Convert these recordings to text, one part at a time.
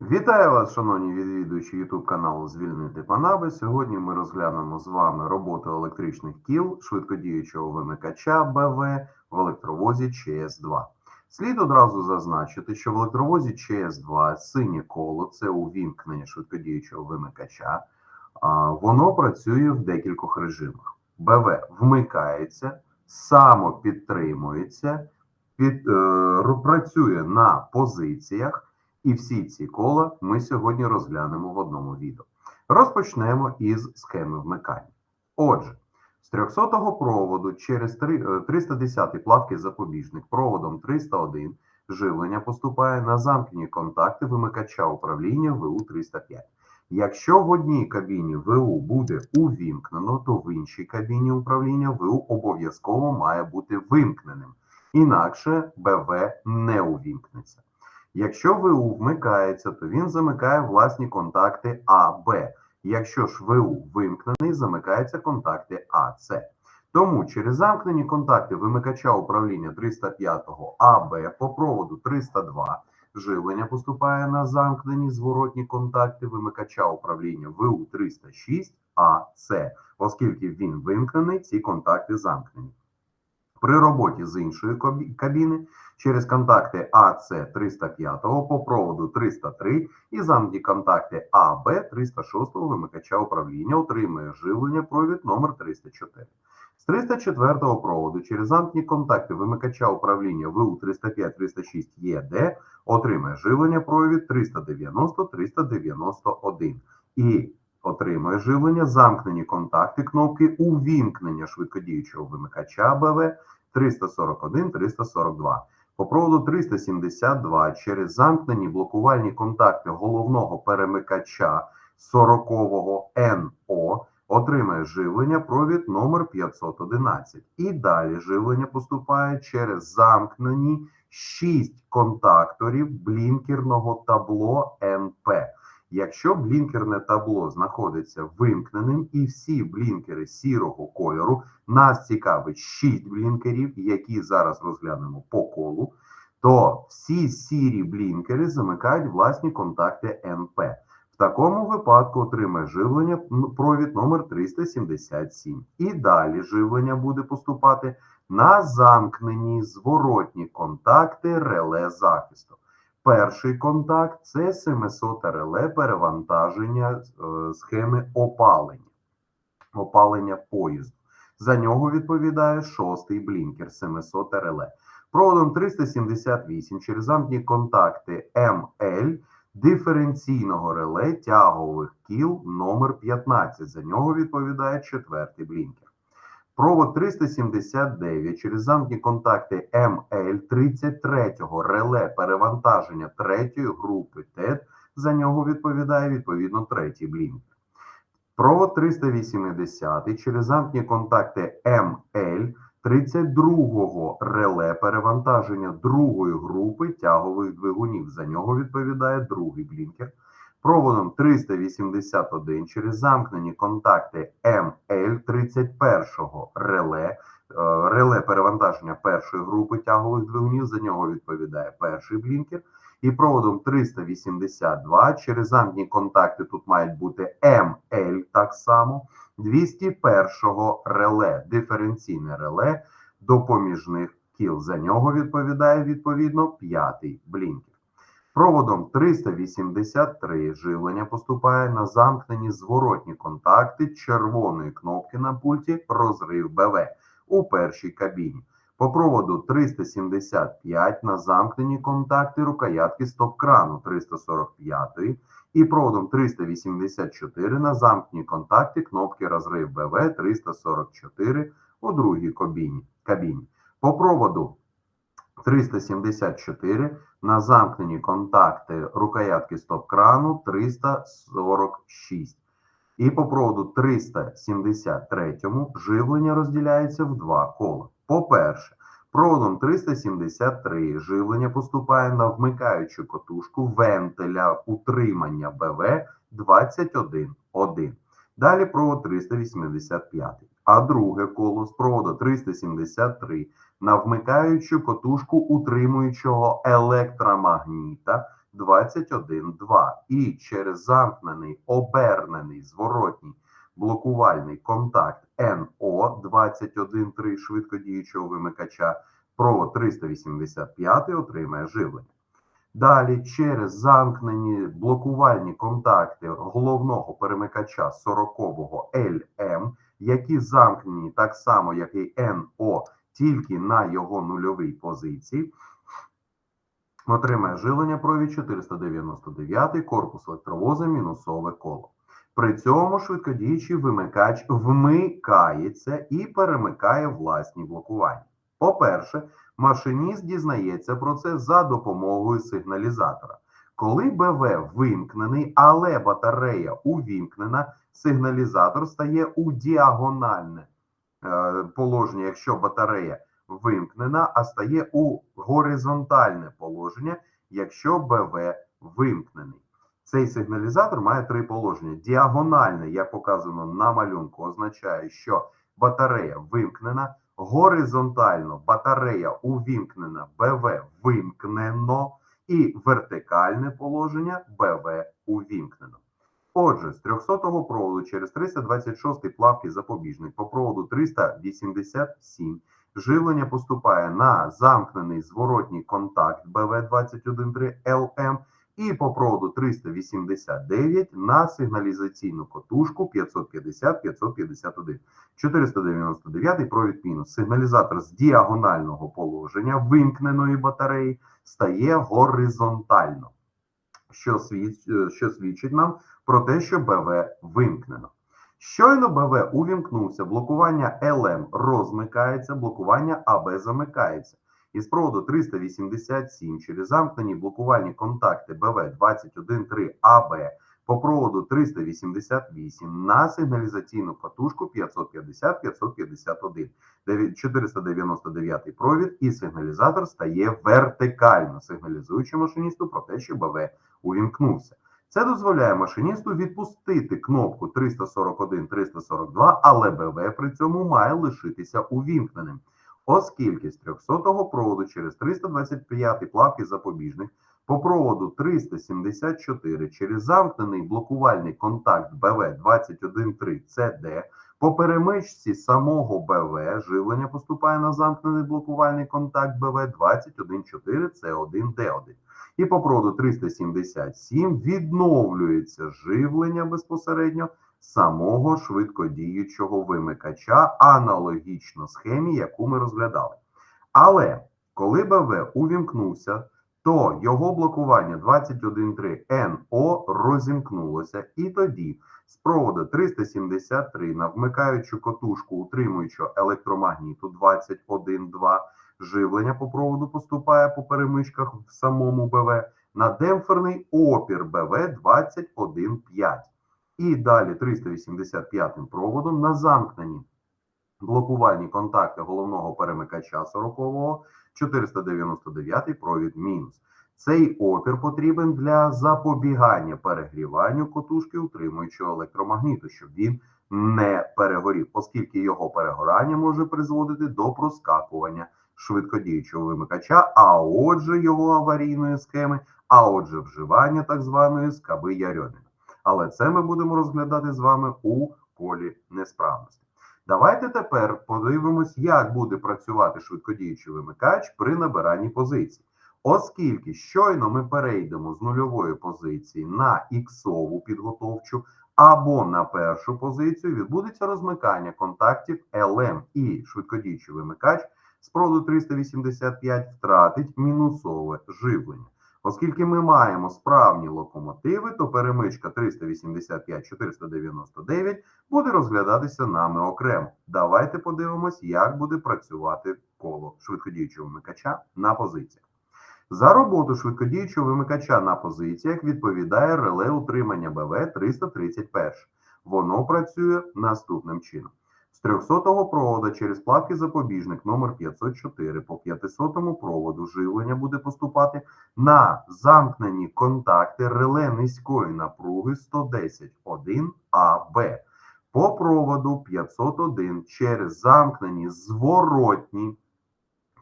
Вітаю вас, шановні відвідувачі YouTube каналу Звільнити Панаби. Сьогодні ми розглянемо з вами роботу електричних кіл швидкодіючого вимикача БВ в електровозі ЧС2. Слід одразу зазначити, що в електровозі ЧС2 синє коло це увімкнення швидкодіючого вимикача. Воно працює в декількох режимах. БВ вмикається, самопідтримується, під, е, працює на позиціях. І всі ці кола ми сьогодні розглянемо в одному відео. Розпочнемо із схеми вмикання. Отже, з 300 го проводу через три- е, 310 плавки запобіжник проводом 301 живлення поступає на замкнені контакти вимикача управління ВУ-305. Якщо в одній кабіні ВУ буде увімкнено, то в іншій кабіні управління ВУ обов'язково має бути вимкненим. Інакше БВ не увімкнеться. Якщо ВУ вмикається, то він замикає власні контакти А, Б. Якщо ж ВУ вимкнений, замикаються контакти А. Тому через замкнені контакти вимикача управління 305 АБ по проводу 302 живлення поступає на замкнені зворотні контакти вимикача управління ВУ 306 АС, оскільки він вимкнений, ці контакти замкнені. При роботі з іншої кабіни через контакти АЦ 305 по проводу 303 і замкнені контакти АБ 306 вимикача управління отримує живлення провід номер 304. З 304 проводу через замкнені контакти вимикача управління ВУ 305-306 ЄД отримує живлення провід 390-391 і отримує живлення замкнені контакти кнопки увімкнення швидкодіючого вимикача БВ 341-342. По проводу 372 через замкнені блокувальні контакти головного перемикача 40-го НО отримає живлення провід номер 511. І далі живлення поступає через замкнені 6 контакторів блінкерного табло НП. Якщо блінкерне табло знаходиться вимкненим і всі блінкери сірого кольору, нас цікавить 6 блінкерів, які зараз розглянемо по колу, то всі сірі блінкери замикають власні контакти НП. В такому випадку отримає живлення провід номер 377. І далі живлення буде поступати на замкнені зворотні контакти реле захисту. Перший контакт це 700 реле перевантаження е, схеми опалення, опалення поїзду. За нього відповідає шостий блінкер 700 реле. Проводом 378 через замкні контакти МЛ диференційного реле тягових кіл номер 15. За нього відповідає четвертий блінкер. Провод 379 через замкні контакти МЛ 33-го реле перевантаження третьої групи ТЕД. За нього відповідає відповідно третій блінкер. Провод 380 через замкні контакти МЛ 32-го реле перевантаження другої групи тягових двигунів. За нього відповідає другий блінкер. Проводом 381 через замкнені контакти МЛ 31-го реле, е, реле перевантаження першої групи тягових двигунів. За нього відповідає перший блінкер. І проводом 382 через замкні контакти тут мають бути МЛ так само. 201-го реле, диференційне реле допоміжних кіл. За нього відповідає відповідно п'ятий блінкер. Проводом 383 живлення поступає на замкнені зворотні контакти червоної кнопки на пульті розрив БВ у першій кабіні. По проводу 375 на замкнені контакти рукоятки стоп-крану 345 і проводом 384 на замкнені контакти кнопки розрив БВ 344 у другій кабіні. По проводу 374 на замкнені контакти рукоятки стоп-крану 346. І по проводу 373 живлення розділяється в два кола. По-перше, проводом 373 живлення поступає на вмикаючу котушку вентиля утримання БВ 21.1. Далі провод 385. А друге коло з проводу 373 на вмикаючу котушку утримуючого електромагніта 21,2 і через замкнений обернений зворотній блокувальний контакт НО 21,3 швидкодіючого вимикача провод 385 отримає живлення. Далі через замкнені блокувальні контакти головного перемикача 40-го LM, які замкнені так само, як і НО, тільки на його нульовій позиції, отримає живлення провід 499 корпус електровоза мінусове коло. При цьому швидкодіючий вимикач вмикається і перемикає власні блокування. По-перше, машиніст дізнається про це за допомогою сигналізатора. Коли БВ вимкнений, але батарея увімкнена, сигналізатор стає у діагональне е, положення, якщо батарея вимкнена, а стає у горизонтальне положення, якщо БВ вимкнений. Цей сигналізатор має три положення. Діагональне, як показано на малюнку, означає, що батарея вимкнена. Горизонтально батарея увімкнена, БВ вимкнено, і вертикальне положення БВ увімкнено. Отже, з 300-го проводу через 326 плавки запобіжник по проводу 387 живлення поступає на замкнений зворотній контакт БВ213 ЛМ і по проводу 389 на сигналізаційну котушку 550-551. 499 провід мінус. Сигналізатор з діагонального положення вимкненої батареї стає горизонтально, що, свід... що свідчить нам про те, що БВ вимкнено. Щойно БВ увімкнувся, блокування ЛМ розмикається, блокування АБ замикається. Із проводу 387 через замкнені блокувальні контакти БВ 21.3 АБ по проводу 388 на сигналізаційну катушку 550-551. 499 провід і сигналізатор стає вертикально, сигналізуючи машиністу про те, що БВ увімкнувся. Це дозволяє машиністу відпустити кнопку 341-342, але БВ при цьому має лишитися увімкненим. Оскільки з 300-го проводу через 325 плавки запобіжник по проводу 374 через замкнений блокувальний контакт БВ 21.3 CD по перемичці самого БВ живлення поступає на замкнений блокувальний контакт БВ 21.4 C1D1. І по проводу 377 відновлюється живлення безпосередньо самого швидкодіючого вимикача, аналогічно схемі, яку ми розглядали. Але коли БВ увімкнувся, то його блокування 21.3 НО розімкнулося, і тоді з проводу 373 на вмикаючу котушку, утримуючого електромагніту 21.2, живлення по проводу поступає по перемичках в самому БВ на демпферний опір БВ 21.5. І далі 385 проводом на замкнені блокувальні контакти головного перемикача 40-го, 499 провід мінус. Цей опір потрібен для запобігання перегріванню котушки утримуючого електромагніту, щоб він не перегорів, оскільки його перегорання може призводити до проскакування швидкодіючого вимикача, а отже, його аварійної схеми, а отже, вживання так званої скаби Ярьоміна. Але це ми будемо розглядати з вами у полі несправності. Давайте тепер подивимось, як буде працювати швидкодіючий вимикач при набиранні позицій. Оскільки щойно ми перейдемо з нульової позиції на іксову підготовчу або на першу позицію, відбудеться розмикання контактів LM і швидкодіючий вимикач з проводу 385 втратить мінусове живлення. Оскільки ми маємо справні локомотиви, то перемичка 385-499 буде розглядатися нами окремо. Давайте подивимось, як буде працювати коло швидкодіючого вимикача на позиціях. За роботу швидкодіючого вимикача на позиціях відповідає реле утримання БВ 331. Воно працює наступним чином. З 300-го проводу через плавки запобіжник номер 504 по 500-му проводу живлення буде поступати на замкнені контакти реле низької напруги 110.1 АБ. по проводу 501 через замкнені зворотні,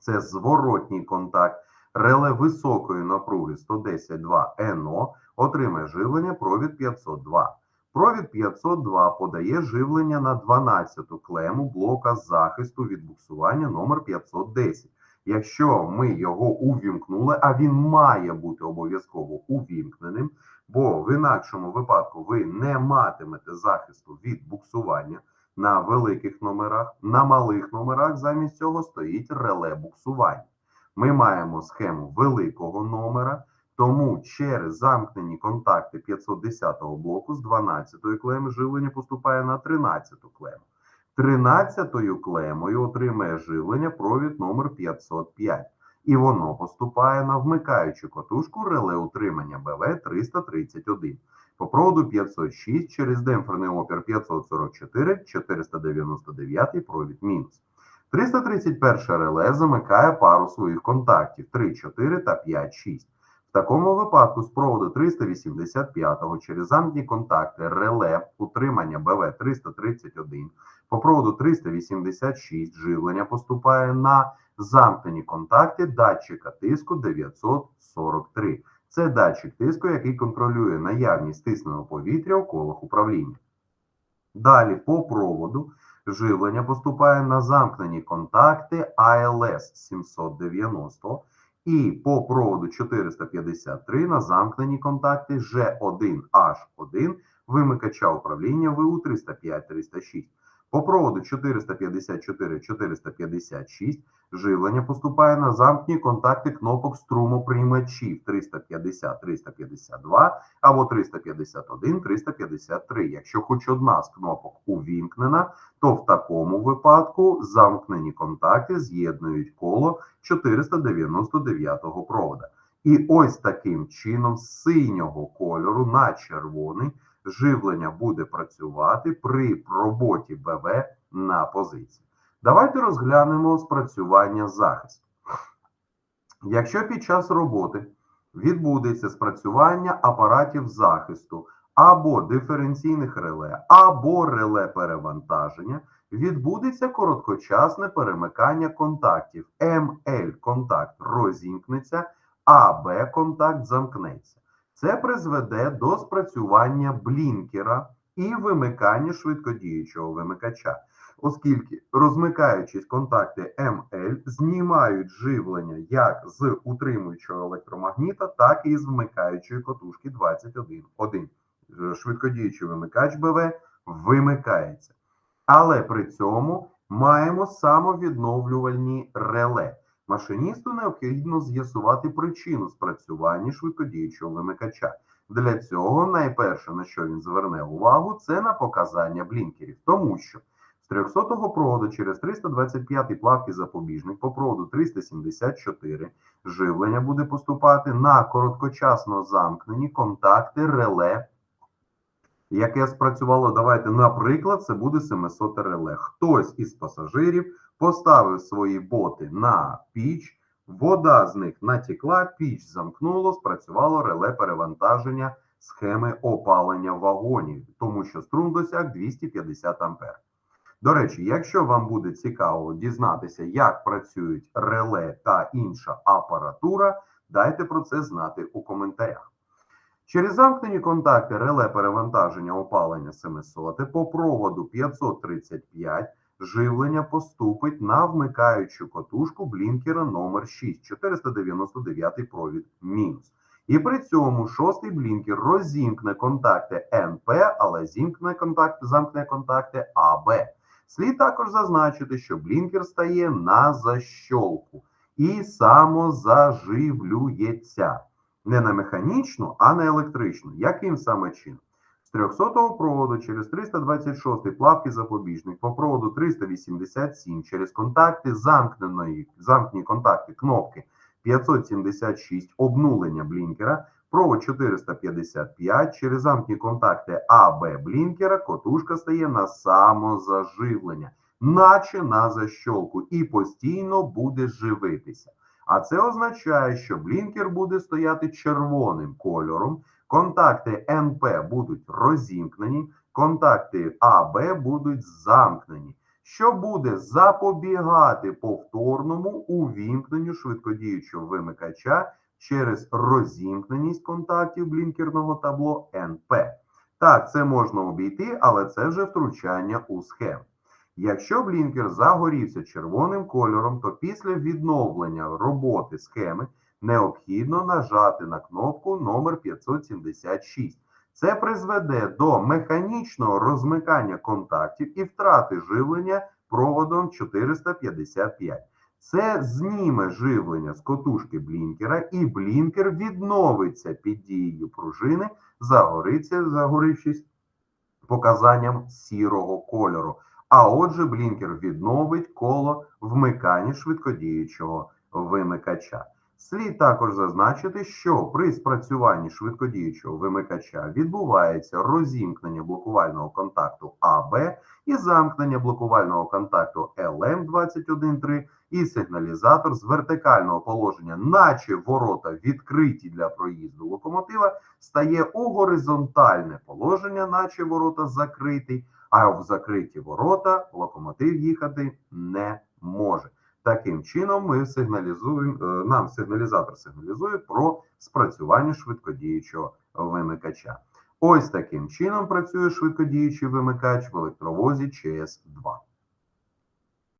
це зворотній контакт, реле високої напруги 110,2 НО отримає живлення провід 502. Провід 502 подає живлення на 12-ту клему блока захисту від буксування номер 510. Якщо ми його увімкнули, а він має бути обов'язково увімкненим, бо в інакшому випадку ви не матимете захисту від буксування на великих номерах, на малих номерах замість цього стоїть реле буксування. Ми маємо схему великого номера, тому через замкнені контакти 510-го блоку з 12-ї клеми живлення поступає на 13-ту клему. 13-ю клемою отримає живлення провід номер 505 і воно поступає на вмикаючу катушку реле утримання БВ 331 по проводу 506 через демпферний опір 544 499 провід мінус. 331 реле замикає пару своїх контактів 3, 4 та 5, 6. В такому випадку з проводу 385 через замкнені контакти реле утримання БВ 331 по проводу 386 живлення поступає на замкнені контакти датчика тиску 943. Це датчик тиску, який контролює наявність стисненого повітря у колах управління. Далі по проводу живлення поступає на замкнені контакти ALS 790 і по проводу 453 на замкнені контакти G1H1 вимикача управління ВУ 305-306. По проводу 454-456 живлення поступає на замкнені контакти кнопок струмоприймачів 350-352 або 351-353. Якщо хоч одна з кнопок увімкнена, то в такому випадку замкнені контакти з'єднують коло 499 провода. І ось таким чином з синього кольору на червоний живлення буде працювати при роботі БВ на позиції. Давайте розглянемо спрацювання захисту. Якщо під час роботи відбудеться спрацювання апаратів захисту або диференційних реле, або реле перевантаження, відбудеться короткочасне перемикання контактів. МЛ контакт розімкнеться, АБ контакт замкнеться. Це призведе до спрацювання блінкера і вимикання швидкодіючого вимикача, оскільки розмикаючись контакти МЛ знімають живлення як з утримуючого електромагніта, так і з вмикаючої котушки 21.1. Швидкодіючий вимикач БВ вимикається. Але при цьому маємо самовідновлювальні реле. Машиністу необхідно з'ясувати причину спрацювання швидкодіючого вимикача. Для цього найперше, на що він зверне увагу, це на показання блінкерів, тому що з 300-го проводу через 325-й плавки запобіжник по проводу 374 живлення буде поступати на короткочасно замкнені контакти реле, яке спрацювало. Давайте, наприклад, це буде 700 реле. Хтось із пасажирів поставив свої боти на піч, вода з них натікла, піч замкнуло, спрацювало реле перевантаження схеми опалення вагонів, тому що струм досяг 250 ампер. До речі, якщо вам буде цікаво дізнатися, як працюють реле та інша апаратура, дайте про це знати у коментарях. Через замкнені контакти реле перевантаження опалення 700 по проводу 535 живлення поступить на вмикаючу котушку блінкера номер 6 499 провід мінус. І при цьому шостий блінкер розімкне контакти НП, але зімкне контакти, замкне контакти АБ. Слід також зазначити, що блінкер стає на защолку і самозаживлюється не на механічну, а на електричну. Яким саме чином? З 300-го проводу через 326-й плавки запобіжник по проводу 387 через контакти замкненої, замкнені контакти кнопки 576 обнулення блінкера, провод 455 через замкнені контакти АБ блінкера котушка стає на самозаживлення, наче на защолку, і постійно буде живитися. А це означає, що блінкер буде стояти червоним кольором, контакти НП будуть розімкнені, контакти А, Б будуть замкнені, що буде запобігати повторному увімкненню швидкодіючого вимикача через розімкненість контактів блінкерного табло НП. Так, це можна обійти, але це вже втручання у схему. Якщо блінкер загорівся червоним кольором, то після відновлення роботи схеми необхідно нажати на кнопку номер 576. Це призведе до механічного розмикання контактів і втрати живлення проводом 455. Це зніме живлення з котушки блінкера, і блінкер відновиться під дією пружини, загориться, загорившись показанням сірого кольору. А отже, блінкер відновить коло вмикання швидкодіючого вимикача. Слід також зазначити, що при спрацюванні швидкодіючого вимикача відбувається розімкнення блокувального контакту АБ і замкнення блокувального контакту LM213 і сигналізатор з вертикального положення, наче ворота відкриті для проїзду локомотива, стає у горизонтальне положення, наче ворота закриті, а в закриті ворота локомотив їхати не може. Таким чином, ми сигналізуємо, е, нам сигналізатор сигналізує про спрацювання швидкодіючого вимикача. Ось таким чином працює швидкодіючий вимикач в електровозі ЧС-2.